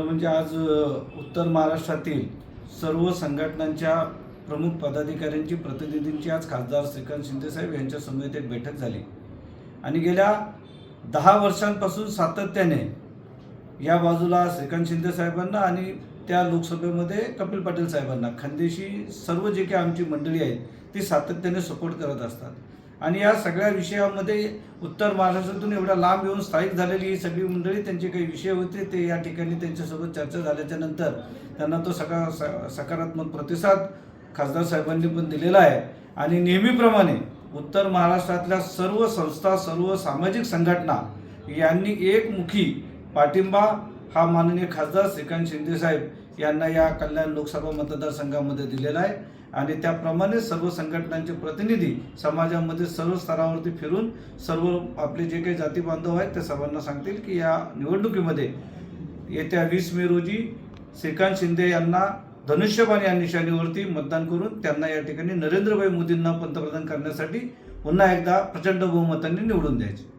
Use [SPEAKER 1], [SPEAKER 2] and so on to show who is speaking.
[SPEAKER 1] म्हणजे आज उत्तर महाराष्ट्रातील सर्व संघटनांच्या प्रमुख पदाधिकाऱ्यांची प्रतिनिधींची आज खासदार श्रीकांत शिंदेसाहेब यांच्या समवेत एक बैठक झाली. आणि गेल्या दहा वर्षांपासून सातत्याने या बाजूला श्रीकांत शिंदे साहेबांना आणि त्या लोकसभेमध्ये कपिल पाटील साहेबांना खानदेशी सर्व जे काही आमची मंडळी आहेत ती सातत्याने सपोर्ट करत असतात. आणि या सगळ्या विषयामध्ये उत्तर महाराष्ट्रातून एवढा लांब येऊन स्थायिक झालेली ही सगळी मंडळी त्यांचे काही विषय होते ते या ठिकाणी त्यांच्यासोबत चर्चा झाल्याच्यानंतर त्यांना तो सका स- सकारात्मक प्रतिसाद खासदार साहेबांनी पण दिलेला आहे. आणि नेहमीप्रमाणे उत्तर महाराष्ट्रातल्या सर्व संस्था सर्व सामाजिक संघटना यांनी एकमुखी पाठिंबा हा माननीय खासदार श्रीकांत शिंदेसाहेब यांना या कल्याण लोकसभा मतदारसंघामध्ये दिलेला आहे. आणि त्याप्रमाणे सर्व संघटनांचे प्रतिनिधी समाजामध्ये सर्व स्तरावरती फिरून सर्व आपले जे काही जाती बांधव आहेत त्या सर्वांना सांगतील की या निवडणुकीमध्ये येत्या वीस मे रोजी श्रीकांत शिंदे यांना धनुष्यबाण या निशाणीवरती मतदान करून त्यांना या ठिकाणी नरेंद्रभाई मोदींना पंतप्रधान करण्यासाठी पुन्हा एकदा प्रचंड बहुमतांनी निवडून द्यायचे.